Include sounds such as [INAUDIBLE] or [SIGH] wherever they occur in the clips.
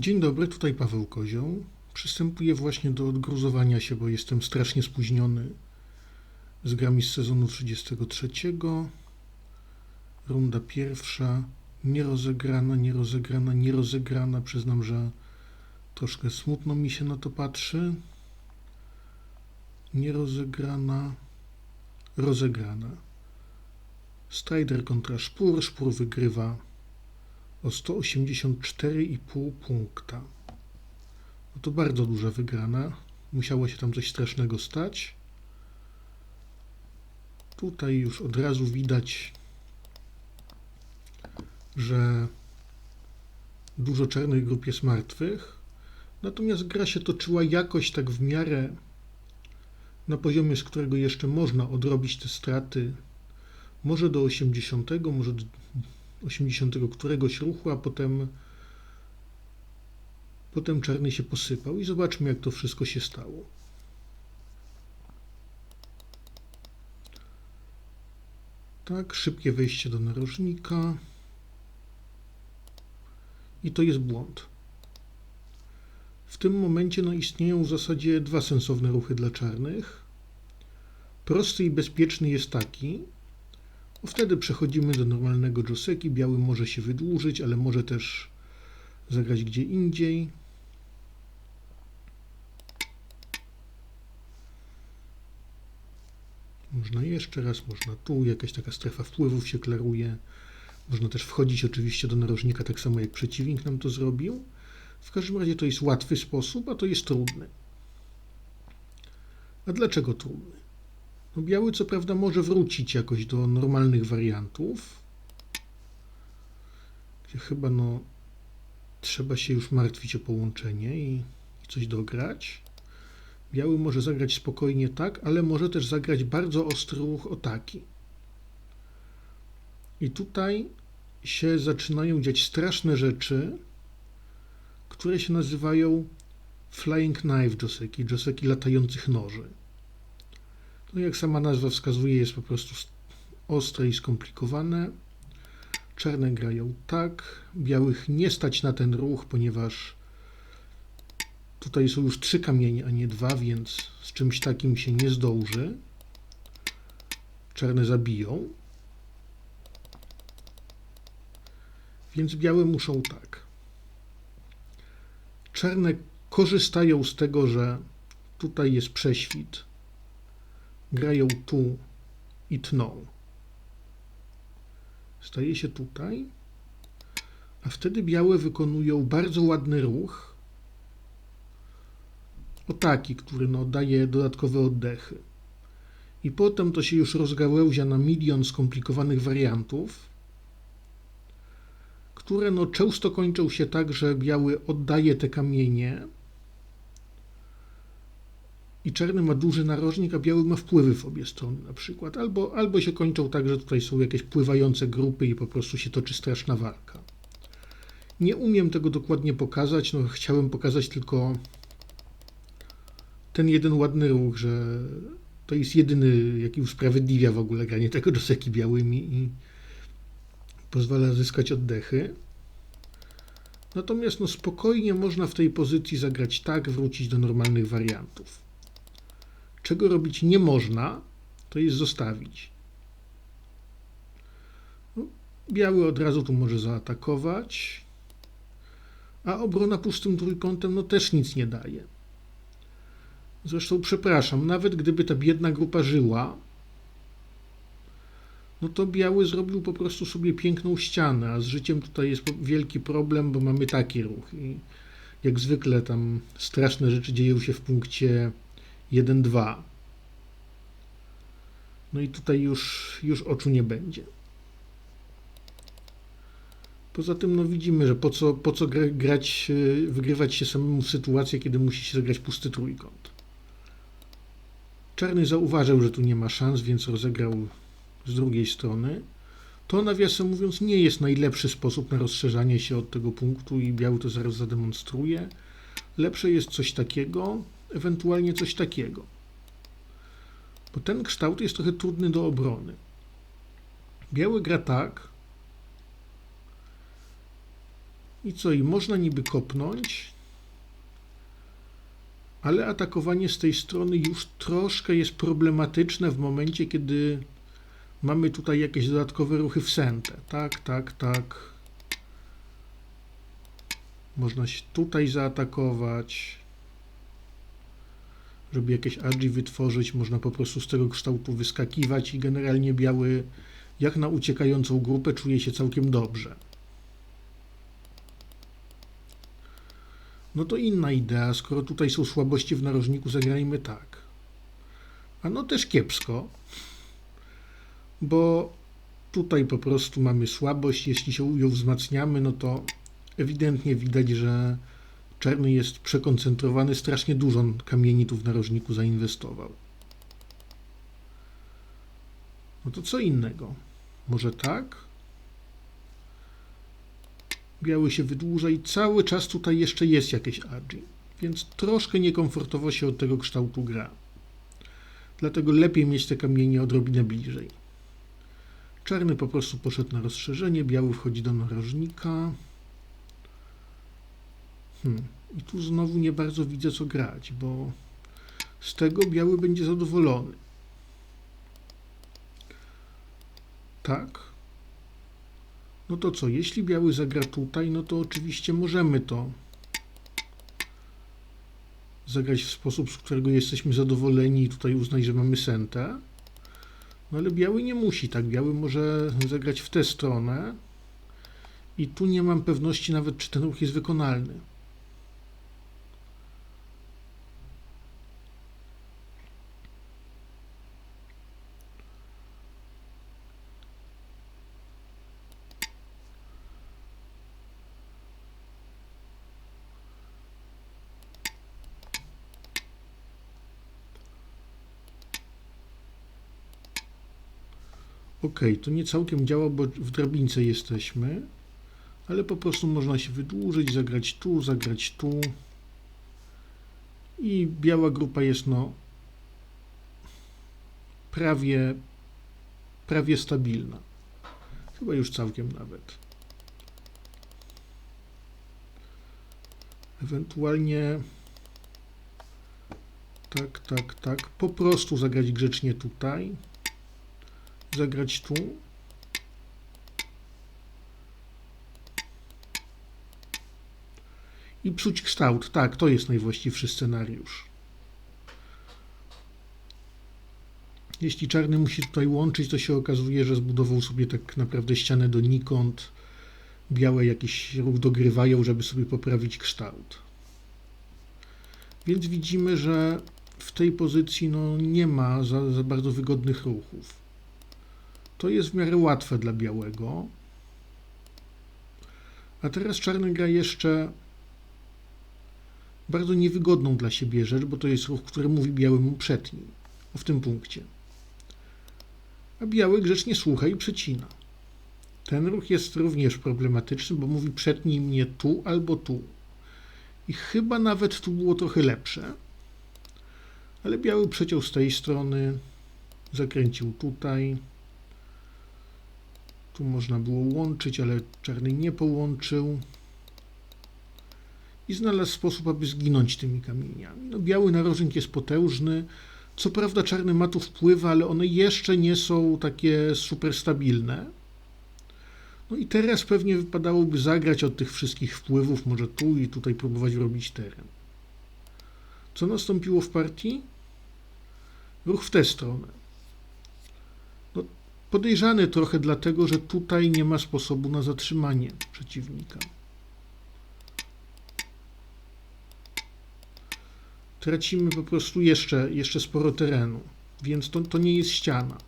Dzień dobry, tutaj Paweł Kozioł. Przystępuję właśnie do odgruzowania się, bo jestem strasznie spóźniony z grami z sezonu 33. Runda pierwsza, nierozegrana, nierozegrana, nierozegrana. Przyznam, że troszkę smutno mi się na to patrzy. Nierozegrana, rozegrana. Strider kontra Szpur. Szpur wygrywa o 184,5 punkta. No to bardzo duża wygrana. Musiało się tam coś strasznego stać. Tutaj już od razu widać, że dużo czarnych grup jest martwych. Natomiast gra się toczyła jakoś tak w miarę na poziomie, z którego jeszcze można odrobić te straty. Może do 80, może 80 któregoś ruchu, a potem potem czarny się posypał i zobaczmy jak to wszystko się stało. Tak, szybkie wejście do narożnika. I to jest błąd. W tym momencie no, istnieją w zasadzie dwa sensowne ruchy dla czarnych. Prosty i bezpieczny jest taki, wtedy przechodzimy do normalnego Joseki. Biały może się wydłużyć, ale może też zagrać gdzie indziej. Można jeszcze raz, można tu, jakaś taka strefa wpływów się klaruje. Można też wchodzić oczywiście do narożnika, tak samo jak przeciwnik nam to zrobił. W każdym razie to jest łatwy sposób, a to jest trudny. A dlaczego trudny? No biały co prawda może wrócić jakoś do normalnych wariantów, gdzie chyba no trzeba się już martwić o połączenie i, i coś dograć. Biały może zagrać spokojnie tak, ale może też zagrać bardzo ostry ruch taki. I tutaj się zaczynają dziać straszne rzeczy, które się nazywają flying knife joseki, joseki latających noży. To jak sama nazwa wskazuje jest po prostu ostre i skomplikowane. Czarne grają tak, białych nie stać na ten ruch, ponieważ tutaj są już trzy kamienie, a nie dwa, więc z czymś takim się nie zdąży. Czarne zabiją. Więc białe muszą tak. Czarne korzystają z tego, że tutaj jest prześwit. Grają tu i tną. Staje się tutaj, a wtedy białe wykonują bardzo ładny ruch. O taki, który no, daje dodatkowe oddechy. I potem to się już rozgałęzia na milion skomplikowanych wariantów, które no, często kończą się tak, że biały oddaje te kamienie i czarny ma duży narożnik, a biały ma wpływy w obie strony na przykład. Albo, albo się kończą tak, że tutaj są jakieś pływające grupy i po prostu się toczy straszna walka. Nie umiem tego dokładnie pokazać, no chciałem pokazać tylko ten jeden ładny ruch, że to jest jedyny, jaki usprawiedliwia w ogóle granie tego doseki białymi i pozwala zyskać oddechy. Natomiast no spokojnie można w tej pozycji zagrać tak, wrócić do normalnych wariantów. Czego robić nie można, to jest zostawić. No, biały od razu tu może zaatakować, a obrona pustym trójkątem no też nic nie daje. Zresztą przepraszam, nawet gdyby ta biedna grupa żyła, no to biały zrobił po prostu sobie piękną ścianę, a z życiem tutaj jest wielki problem, bo mamy taki ruch. I jak zwykle tam straszne rzeczy dzieją się w punkcie 1-2. No i tutaj już, już oczu nie będzie. Poza tym no widzimy, że po co, po co grać, wygrywać się samemu w sytuację, kiedy musi się zagrać pusty trójkąt. Czarny zauważył, że tu nie ma szans, więc rozegrał z drugiej strony. To nawiasem mówiąc nie jest najlepszy sposób na rozszerzanie się od tego punktu i biały to zaraz zademonstruje. Lepsze jest coś takiego, ewentualnie coś takiego. Bo ten kształt jest trochę trudny do obrony. Biały gra tak, I co? I można niby kopnąć, ale atakowanie z tej strony już troszkę jest problematyczne w momencie, kiedy mamy tutaj jakieś dodatkowe ruchy w sentę. Tak, tak, tak. Można się tutaj zaatakować. Żeby jakieś agi wytworzyć, można po prostu z tego kształtu wyskakiwać i generalnie biały, jak na uciekającą grupę, czuje się całkiem dobrze. No to inna idea, skoro tutaj są słabości w narożniku, zagrajmy tak. A no też kiepsko, bo tutaj po prostu mamy słabość, jeśli się ją wzmacniamy, no to ewidentnie widać, że czarny jest przekoncentrowany, strasznie dużo kamieni tu w narożniku zainwestował. No to co innego? Może tak? Biały się wydłuża i cały czas tutaj jeszcze jest jakieś agi, więc troszkę niekomfortowo się od tego kształtu gra. Dlatego lepiej mieć te kamienie odrobinę bliżej. Czarny po prostu poszedł na rozszerzenie, biały wchodzi do narożnika. Hmm. I tu znowu nie bardzo widzę co grać, bo z tego biały będzie zadowolony. Tak. No to co, jeśli biały zagra tutaj, no to oczywiście możemy to zagrać w sposób, z którego jesteśmy zadowoleni i tutaj uznać, że mamy sentę. No ale biały nie musi, tak? Biały może zagrać w tę stronę i tu nie mam pewności nawet, czy ten ruch jest wykonalny. Ok, to nie całkiem działa, bo w drabince jesteśmy, ale po prostu można się wydłużyć, zagrać tu, zagrać tu. I biała grupa jest no prawie, prawie stabilna. Chyba już całkiem nawet. Ewentualnie tak, tak, tak. Po prostu zagrać grzecznie tutaj zagrać tu. I psuć kształt. Tak, to jest najwłaściwszy scenariusz. Jeśli czarny musi tutaj łączyć, to się okazuje, że zbudował sobie tak naprawdę ścianę donikąd. Białe jakiś ruch dogrywają, żeby sobie poprawić kształt. Więc widzimy, że w tej pozycji no, nie ma za, za bardzo wygodnych ruchów. To jest w miarę łatwe dla białego. A teraz czarny gra jeszcze bardzo niewygodną dla siebie rzecz, bo to jest ruch, który mówi białemu przetnij. O w tym punkcie. A biały grzecznie słucha i przecina. Ten ruch jest również problematyczny, bo mówi przetnij mnie tu albo tu. I chyba nawet tu było trochę lepsze. Ale biały przeciął z tej strony, zakręcił tutaj. Tu można było łączyć, ale czarny nie połączył. I znalazł sposób, aby zginąć tymi kamieniami. No, biały narożnik jest potężny. Co prawda czarny ma tu wpływ, ale one jeszcze nie są takie super stabilne. No i teraz pewnie wypadałoby zagrać od tych wszystkich wpływów, może tu i tutaj próbować robić teren. Co nastąpiło w partii? Ruch w tę stronę. Podejrzany trochę dlatego, że tutaj nie ma sposobu na zatrzymanie przeciwnika. Tracimy po prostu jeszcze, jeszcze sporo terenu, więc to, to nie jest ściana.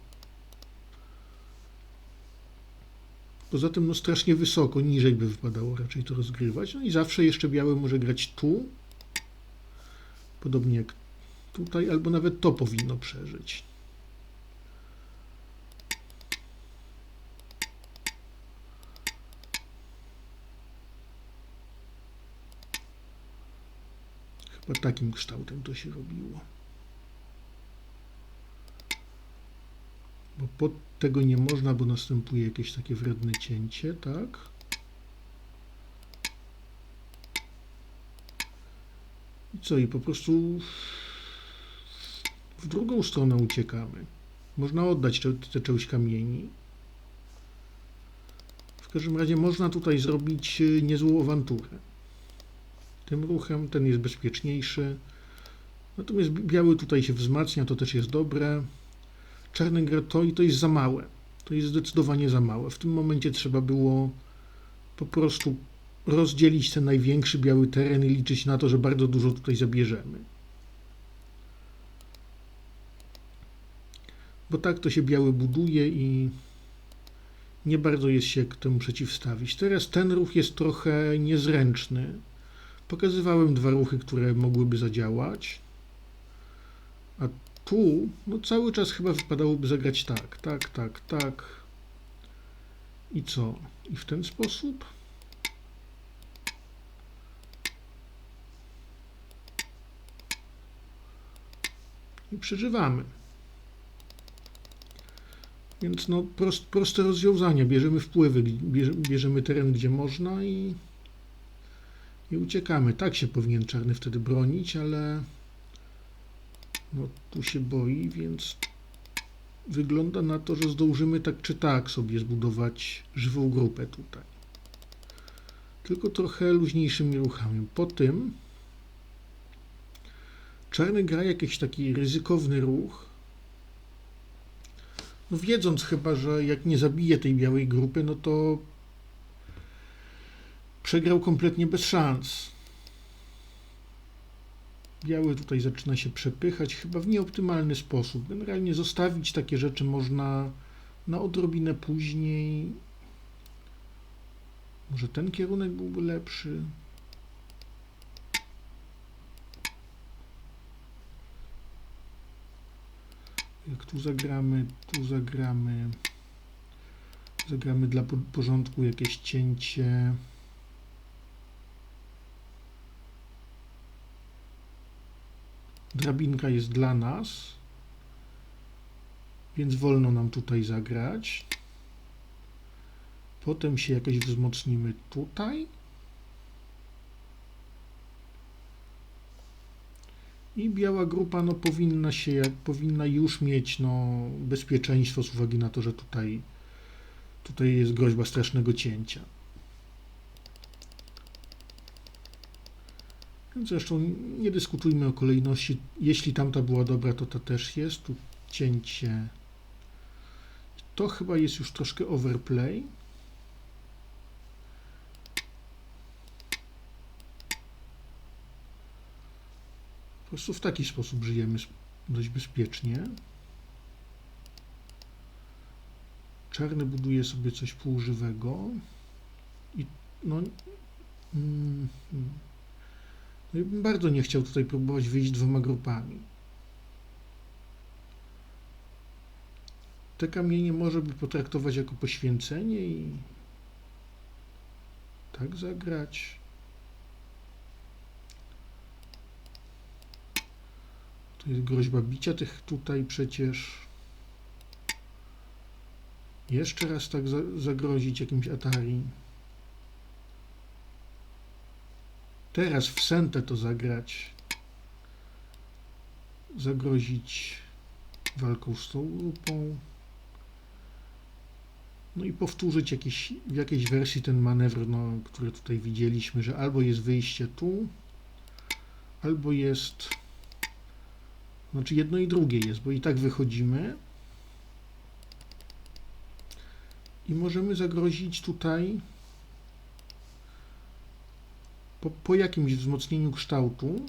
Poza tym no strasznie wysoko, niżej by wypadało raczej to rozgrywać. No i zawsze jeszcze biały może grać tu, podobnie jak tutaj, albo nawet to powinno przeżyć. takim kształtem to się robiło. Bo pod tego nie można, bo następuje jakieś takie wredne cięcie, tak? I co? I po prostu w drugą stronę uciekamy. Można oddać tę, tę część kamieni. W każdym razie można tutaj zrobić y, niezłą awanturę. Tym ruchem ten jest bezpieczniejszy. Natomiast bi- biały tutaj się wzmacnia, to też jest dobre. Czarny gra to i to jest za małe. To jest zdecydowanie za małe. W tym momencie trzeba było po prostu rozdzielić ten największy biały teren i liczyć na to, że bardzo dużo tutaj zabierzemy. Bo tak to się biały buduje i nie bardzo jest się temu przeciwstawić. Teraz ten ruch jest trochę niezręczny. Pokazywałem dwa ruchy, które mogłyby zadziałać. A tu, no cały czas chyba wypadałoby zagrać tak, tak, tak, tak. I co? I w ten sposób? I przeżywamy. Więc no prost, proste rozwiązania. Bierzemy wpływy, bierze- bierzemy teren, gdzie można i, i uciekamy. Tak się powinien czarny wtedy bronić, ale no, tu się boi, więc wygląda na to, że zdążymy tak czy tak sobie zbudować żywą grupę tutaj. Tylko trochę luźniejszymi ruchami. Po tym czarny gra jakiś taki ryzykowny ruch, no wiedząc chyba, że jak nie zabije tej białej grupy, no to przegrał kompletnie bez szans. Biały tutaj zaczyna się przepychać, chyba w nieoptymalny sposób. Generalnie zostawić takie rzeczy można na odrobinę później. Może ten kierunek byłby lepszy. Jak tu zagramy, tu zagramy. Zagramy dla po- porządku jakieś cięcie. Drabinka jest dla nas, więc wolno nam tutaj zagrać. Potem się jakoś wzmocnimy tutaj. I biała grupa no, powinna się, powinna już mieć no, bezpieczeństwo z uwagi na to, że tutaj, tutaj jest groźba strasznego cięcia. Zresztą nie dyskutujmy o kolejności. Jeśli tamta była dobra, to ta też jest. Tu cięcie. To chyba jest już troszkę overplay. Po prostu w taki sposób żyjemy dość bezpiecznie. Czarny buduje sobie coś półżywego. I no. Mm, i bym bardzo nie chciał tutaj próbować wyjść dwoma grupami. Te kamienie może by potraktować jako poświęcenie i tak zagrać. To jest groźba bicia tych tutaj przecież. Jeszcze raz tak za, zagrozić jakimś Atari. Teraz w Sentę to zagrać. Zagrozić walką z tą grupą. No i powtórzyć jakiś, w jakiejś wersji ten manewr, no, który tutaj widzieliśmy, że albo jest wyjście tu, albo jest. Znaczy jedno i drugie jest, bo i tak wychodzimy. I możemy zagrozić tutaj po, po jakimś wzmocnieniu kształtu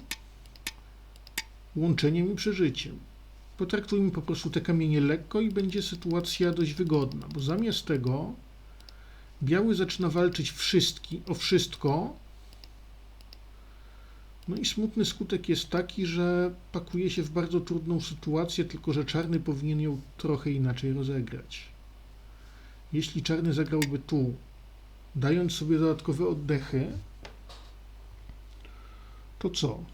łączeniem i przeżyciem. Potraktujmy po prostu te kamienie lekko i będzie sytuacja dość wygodna, bo zamiast tego biały zaczyna walczyć wszystki, o wszystko. No i smutny skutek jest taki, że pakuje się w bardzo trudną sytuację, tylko że czarny powinien ją trochę inaczej rozegrać. Jeśli czarny zagrałby tu, dając sobie dodatkowe oddechy, to co?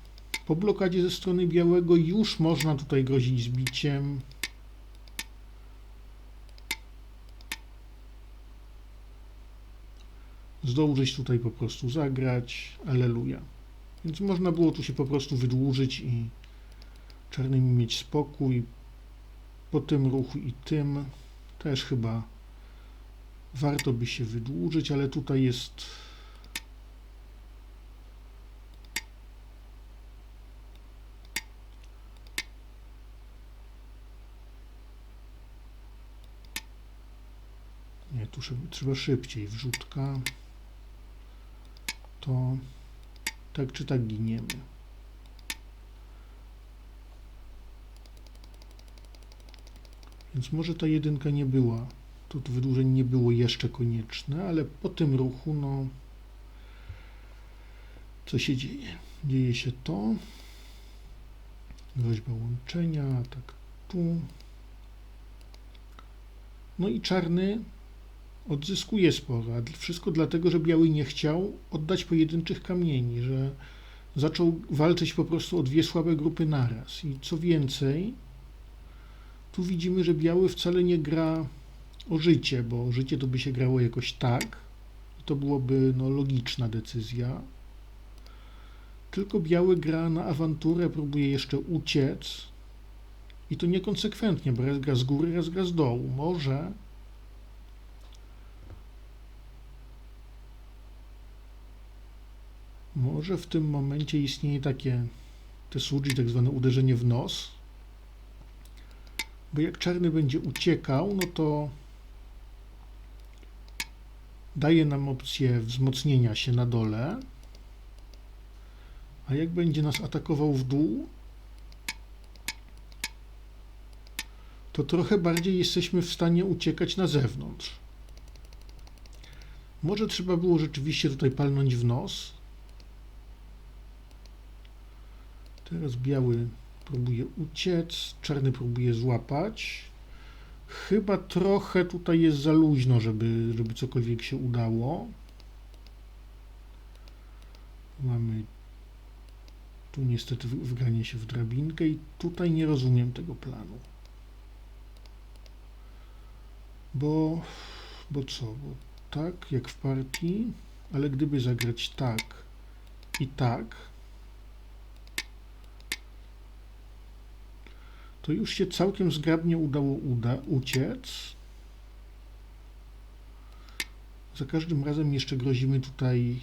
Po blokadzie ze strony białego już można tutaj grozić zbiciem. Zdążyć tutaj po prostu zagrać. Aleluja. Więc można było tu się po prostu wydłużyć i czarnymi mieć spokój. Po tym ruchu i tym też chyba warto by się wydłużyć, ale tutaj jest Nie, trzeba, szybciej. Wrzutka. To tak czy tak giniemy. Więc może ta jedynka nie była, tu wydłużenie nie było jeszcze konieczne, ale po tym ruchu, no, co się dzieje? Dzieje się to, groźba łączenia, tak tu, no i czarny odzyskuje sporo, wszystko dlatego, że biały nie chciał oddać pojedynczych kamieni, że zaczął walczyć po prostu o dwie słabe grupy naraz. I co więcej, tu widzimy, że biały wcale nie gra o życie, bo życie to by się grało jakoś tak, i to byłoby no, logiczna decyzja. Tylko biały gra na awanturę, próbuje jeszcze uciec i to niekonsekwentnie, bo raz gra z góry, raz gra z dołu. Może może w tym momencie istnieje takie tesuji, tak zwane uderzenie w nos, bo jak czarny będzie uciekał, no to daje nam opcję wzmocnienia się na dole, a jak będzie nas atakował w dół, to trochę bardziej jesteśmy w stanie uciekać na zewnątrz. Może trzeba było rzeczywiście tutaj palnąć w nos. Teraz biały próbuje uciec, czarny próbuje złapać. Chyba trochę tutaj jest za luźno, żeby, żeby cokolwiek się udało. Mamy tu niestety wgranie się w drabinkę i tutaj nie rozumiem tego planu. Bo, bo co? Bo tak, jak w partii, ale gdyby zagrać tak i tak, to już się całkiem zgrabnie udało uda, uciec. Za każdym razem jeszcze grozimy tutaj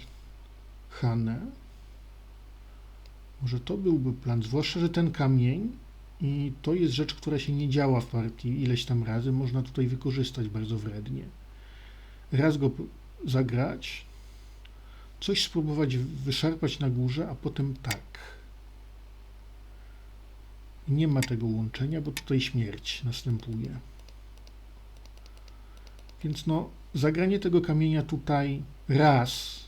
Hanę. Może to byłby plan, zwłaszcza, że ten kamień i to jest rzecz, która się nie działa w partii ileś tam razy, można tutaj wykorzystać bardzo wrednie. Raz go zagrać, coś spróbować wyszarpać na górze, a potem tak. Nie ma tego łączenia, bo tutaj śmierć następuje. Więc no, zagranie tego kamienia tutaj raz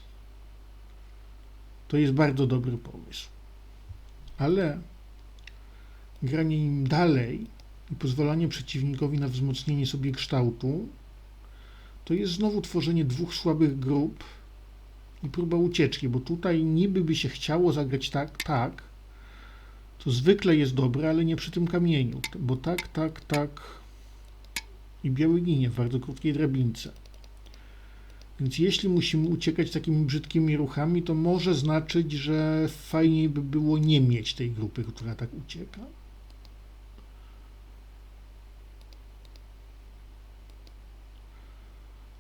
to jest bardzo dobry pomysł. Ale granie nim dalej i pozwalanie przeciwnikowi na wzmocnienie sobie kształtu to jest znowu tworzenie dwóch słabych grup i próba ucieczki, bo tutaj niby by się chciało zagrać tak, tak, to zwykle jest dobre, ale nie przy tym kamieniu, bo tak, tak, tak i biały ginie w bardzo krótkiej drabince. Więc jeśli musimy uciekać takimi brzydkimi ruchami, to może znaczyć, że fajniej by było nie mieć tej grupy, która tak ucieka.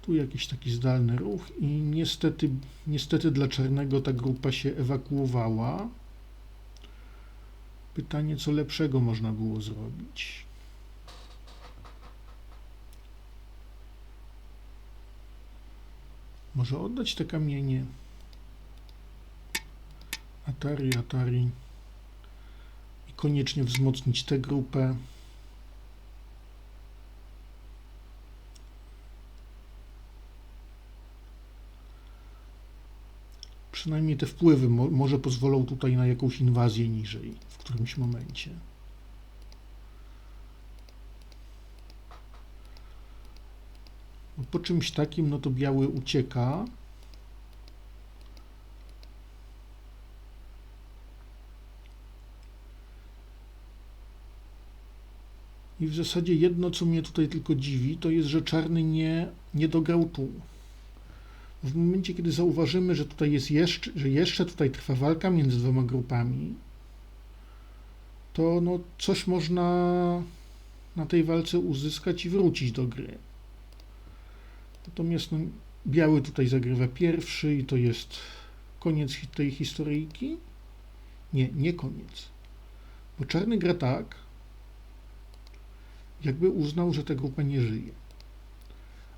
Tu jakiś taki zdalny ruch i niestety, niestety dla czarnego ta grupa się ewakuowała. Pytanie, co lepszego można było zrobić. Może oddać te kamienie. Atari, Atari. I koniecznie wzmocnić tę grupę. Przynajmniej te wpływy mo może pozwolą tutaj na jakąś inwazję niżej w którymś momencie. Po czymś takim, no to biały ucieka. I w zasadzie jedno, co mnie tutaj tylko dziwi, to jest, że czarny nie, nie dograł tu. W momencie, kiedy zauważymy, że tutaj jest jeszcze, że jeszcze tutaj trwa walka między dwoma grupami, to no coś można na tej walce uzyskać i wrócić do gry. Natomiast no, biały tutaj zagrywa pierwszy i to jest koniec tej historyjki. Nie, nie koniec. Bo czarny gra tak, jakby uznał, że ta grupa nie żyje.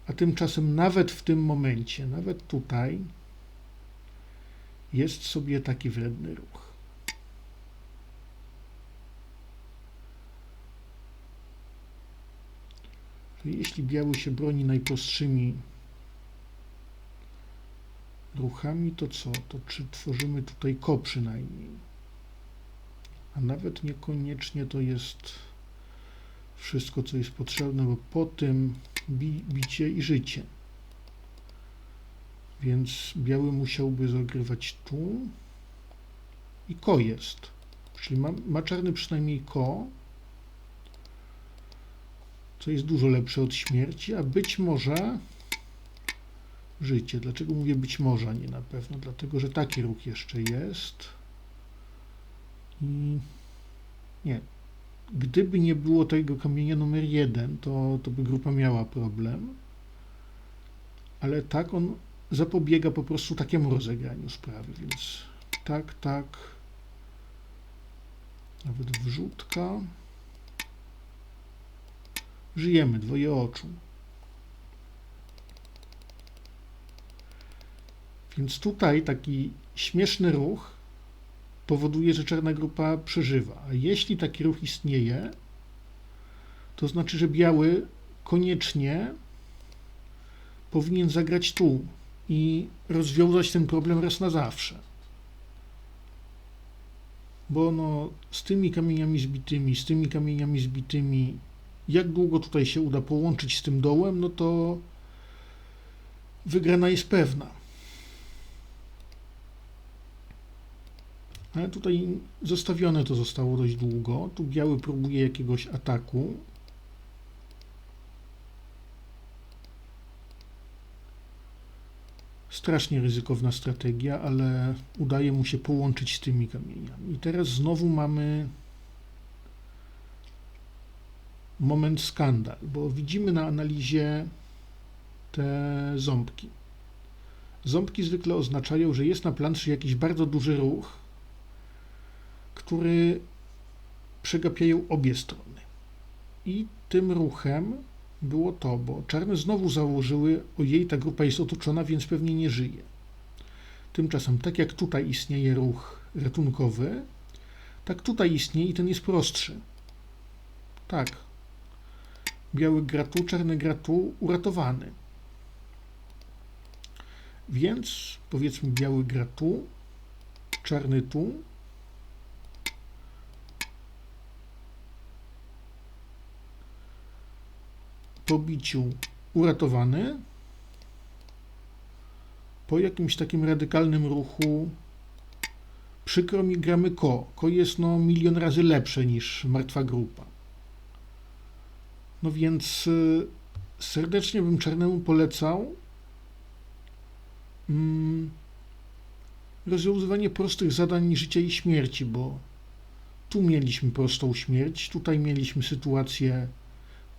A tymczasem nawet w tym momencie, nawet tutaj jest sobie taki wredny ruch. Jeśli biały się broni najprostszymi ruchami, to co? To czy tworzymy tutaj ko przynajmniej? A nawet niekoniecznie to jest wszystko, co jest potrzebne, bo po tym bi bicie i życie. Więc biały musiałby zagrywać tu i ko jest. Czyli ma, ma czarny przynajmniej ko, co jest dużo lepsze od śmierci, a być może życie. Dlaczego mówię być może, a nie na pewno? Dlatego, że taki ruch jeszcze jest. I nie. Gdyby nie było tego kamienia numer jeden, to, to by grupa miała problem. Ale tak on zapobiega po prostu takiemu rozegraniu sprawy, więc tak, tak. Nawet wrzutka. Żyjemy, dwoje oczu. Więc tutaj taki śmieszny ruch powoduje, że czarna grupa przeżywa. A jeśli taki ruch istnieje, to znaczy, że biały koniecznie powinien zagrać tu i rozwiązać ten problem raz na zawsze. Bo no, z tymi kamieniami zbitymi, z tymi kamieniami zbitymi, jak długo tutaj się uda połączyć z tym dołem, no to wygrana jest pewna. Ale tutaj zostawione to zostało dość długo. Tu biały próbuje jakiegoś ataku. Strasznie ryzykowna strategia, ale udaje mu się połączyć z tymi kamieniami. I teraz znowu mamy moment skandal, bo widzimy na analizie te ząbki. Ząbki zwykle oznaczają, że jest na planszy jakiś bardzo duży ruch, który przegapiają obie strony. I tym ruchem było to, bo czarne znowu założyły, ojej, ta grupa jest otoczona, więc pewnie nie żyje. Tymczasem, tak jak tutaj istnieje ruch ratunkowy, tak tutaj istnieje i ten jest prostszy. Tak. Biały gra tu, czarny gra tu, uratowany. Więc powiedzmy biały gra tu, czarny tu, po biciu uratowany, po jakimś takim radykalnym ruchu przykro mi gramy ko. Ko jest no milion razy lepsze niż martwa grupa. No więc y, serdecznie bym czarnemu polecał mm, rozwiązywanie prostych zadań życia i śmierci, bo tu mieliśmy prostą śmierć, tutaj mieliśmy sytuację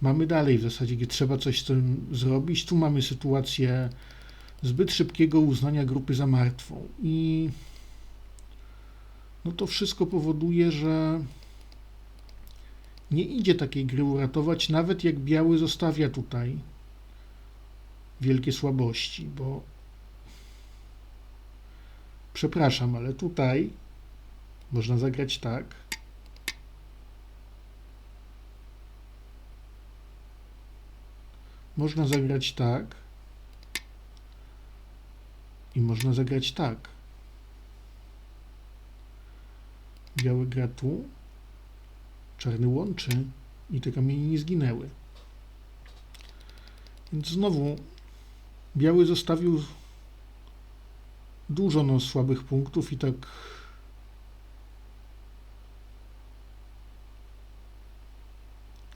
mamy dalej w zasadzie, gdzie trzeba coś z tym zrobić. Tu mamy sytuację zbyt szybkiego uznania grupy za martwą. I no to wszystko powoduje, że nie idzie takiej gry uratować, nawet jak biały zostawia tutaj wielkie słabości, bo przepraszam, ale tutaj można zagrać tak, Można zagrać tak i można zagrać tak. Biały gra tu, czarny łączy i te kamienie nie zginęły. Więc znowu biały zostawił dużo no, słabych punktów i tak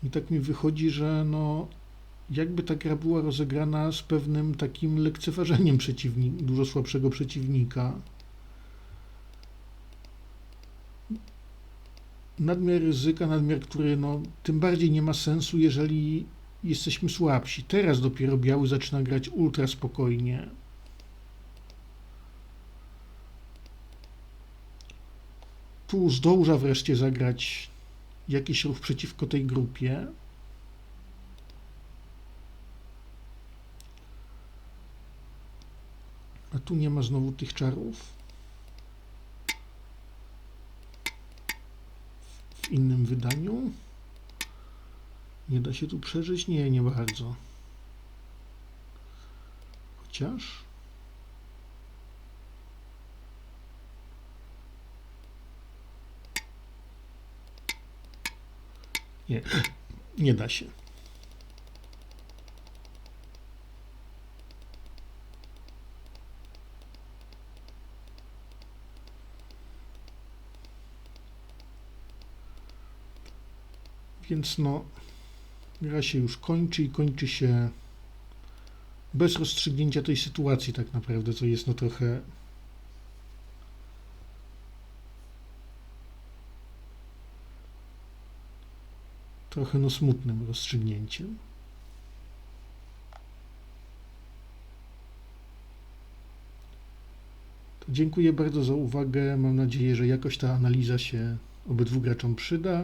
i tak mi wychodzi, że no jakby ta gra była rozegrana z pewnym takim lekceważeniem przeciwnik, dużo słabszego przeciwnika. Nadmiar ryzyka, nadmiar, który no, tym bardziej nie ma sensu, jeżeli jesteśmy słabsi. Teraz dopiero biały zaczyna grać ultra spokojnie. Tu zdąża wreszcie zagrać jakiś ruch przeciwko tej grupie. A tu nie ma znowu tych czarów. W innym wydaniu. Nie da się tu przeżyć? Nie, nie bardzo. Chociaż. Nie, [CLEARS THROAT] nie da się. Więc no, gra się już kończy i kończy się bez rozstrzygnięcia tej sytuacji tak naprawdę, co jest no trochę trochę no smutnym rozstrzygnięciem. To dziękuję bardzo za uwagę. Mam nadzieję, że jakoś ta analiza się obydwu graczom przyda.